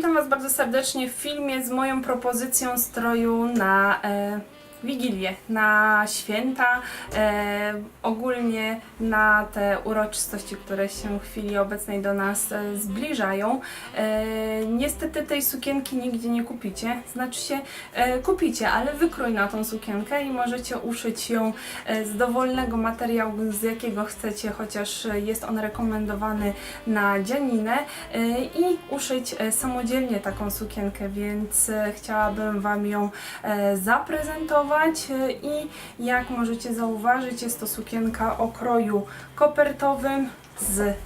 Witam Was bardzo serdecznie w filmie z moją propozycją stroju na e, Wigilię, na święta, e, ogólnie na te uroczystości, które się w chwili obecnej do nas e, zbliżają. E, niestety tej sukienki nigdzie nie kupicie, znaczy się e, kupicie, ale wykrój na tą sukienkę i możecie uszyć ją e, z dowolnego materiału, z jakiego chcecie, chociaż jest on rekomendowany na dzianinę e, i uszyć e, samodzielnie taką sukienkę, więc e, chciałabym Wam ją e, zaprezentować e, i jak możecie zauważyć jest to sukienka o kroju kopertowym z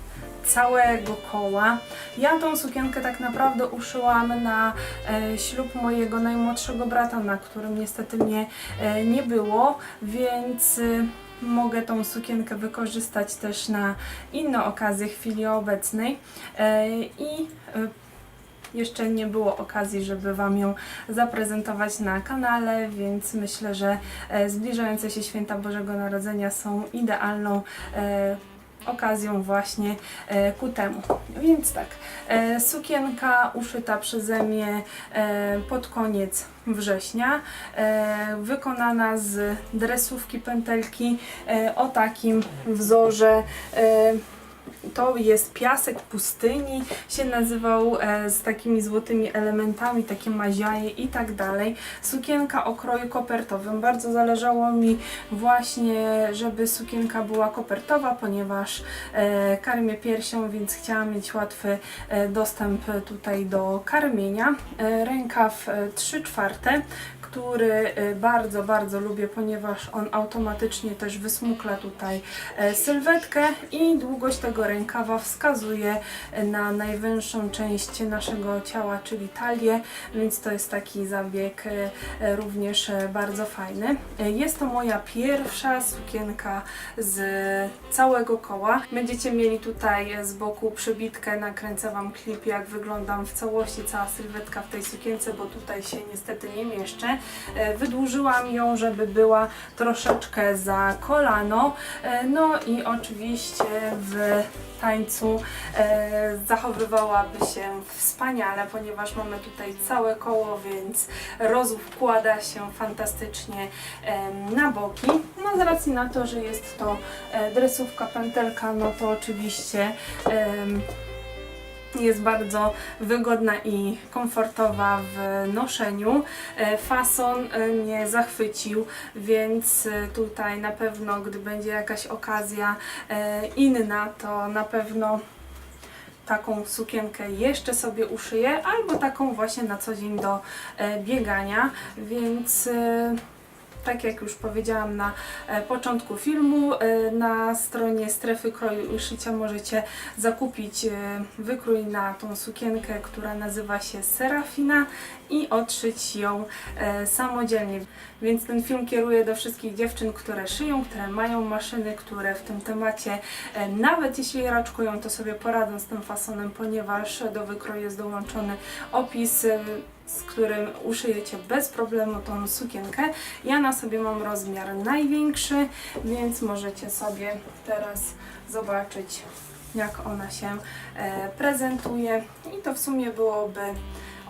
całego koła. Ja tą sukienkę tak naprawdę uszyłam na e, ślub mojego najmłodszego brata, na którym niestety mnie e, nie było, więc e, mogę tą sukienkę wykorzystać też na inne okazje chwili obecnej e, i e, jeszcze nie było okazji, żeby Wam ją zaprezentować na kanale, więc myślę, że e, zbliżające się święta Bożego Narodzenia są idealną e, okazją właśnie e, ku temu. Więc tak, sukienka uszyta przeze mnie pod koniec września, wykonana z dresówki pętelki o takim wzorze to jest piasek pustyni, się nazywał e, z takimi złotymi elementami, takie maziaje i tak dalej. Sukienka o kroju kopertowym. Bardzo zależało mi właśnie, żeby sukienka była kopertowa, ponieważ e, karmię piersią, więc chciałam mieć łatwy e, dostęp tutaj do karmienia. E, rękaw e, 3 czwarte, który e, bardzo, bardzo lubię, ponieważ on automatycznie też wysmukla tutaj e, sylwetkę i długość tego rękawa wskazuje e, na najwęższą część naszego ciała, czyli talię, więc to jest taki zabieg e, również bardzo fajny. Jest to moja pierwsza sukienka z całego koła. Będziecie mieli tutaj z boku przybitkę, nakręcę Wam klip jak wyglądam w całości, cała sylwetka w tej sukience, bo tutaj się niestety nie mieszczę. E, Wydłużyłam ją, żeby była troszeczkę za kolano. E, No i oczywiście w tańcu e, zachowywałaby się wspaniale, ponieważ mamy tutaj całe koło, więc rozkłada się fantastycznie em, na boki. No z racji na to, że jest to e, dresówka pętelka, no to oczywiście em, jest bardzo wygodna i komfortowa w noszeniu. E, Fason e, mnie zachwycił, więc e, tutaj na pewno, gdy będzie jakaś okazja e, inna, to na pewno taką sukienkę jeszcze sobie uszyję, albo taką właśnie na co dzień do e, biegania, więc e, tak jak już powiedziałam na e, początku filmu, e, na stronie strefy kroju i szycia możecie zakupić e, wykrój na tą sukienkę, która nazywa się Serafina i odszyć ją samodzielnie. Więc ten film kieruję do wszystkich dziewczyn, które szyją, które mają maszyny, które w tym temacie, nawet jeśli raczkują, to sobie poradzą z tym fasonem, ponieważ do wykroju jest dołączony opis z którym uszyjecie bez problemu tą sukienkę. Ja na sobie mam rozmiar największy, więc możecie sobie teraz zobaczyć jak ona się e, prezentuje i to w sumie byłoby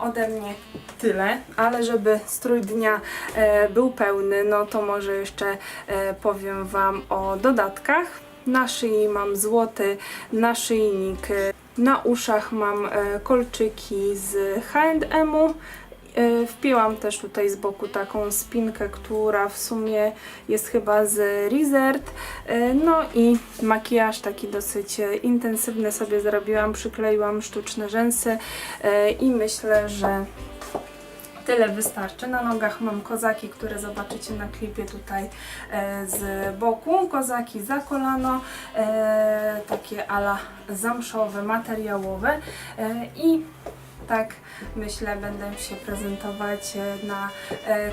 ode mnie tyle, ale żeby strój dnia e, był pełny, no to może jeszcze e, powiem Wam o dodatkach. Na szyi mam złoty naszyjnik, na uszach mam e, kolczyki z H&M-u. E, Wpięłam też tutaj z boku taką spinkę, która w sumie jest chyba z Rizert. E, No i makijaż taki dosyć intensywny sobie zrobiłam, przykleiłam sztuczne rzęsy i myślę, że Tyle wystarczy. Na nogach mam kozaki, które zobaczycie na klipie tutaj e, z boku. Kozaki za kolano, e, takie ala zamszowe, materiałowe e, i tak myślę będę się prezentować na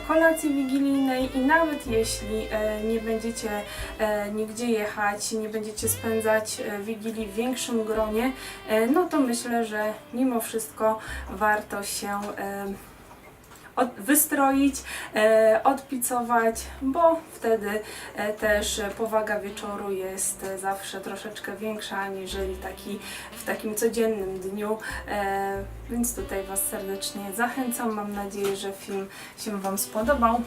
kolacji wigilijnej i nawet jeśli nie będziecie nigdzie jechać, nie będziecie spędzać wigilii w większym gronie, no to myślę, że mimo wszystko warto się wystroić, e, odpicować, bo wtedy e, też powaga wieczoru jest e, zawsze troszeczkę większa aniżeli taki, w takim codziennym dniu. Więc tutaj Was serdecznie zachęcam. Mam nadzieję, że film się Wam spodobał.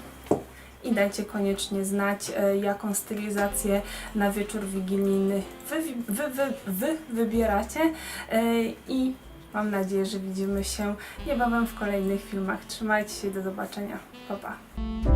I dajcie koniecznie znać, jaką stylizację na wieczór wigilijny wy, wy, wy, wy wybieracie. I mam nadzieję, że widzimy się niebawem w kolejnych filmach. Trzymajcie się, do zobaczenia. Pa, pa.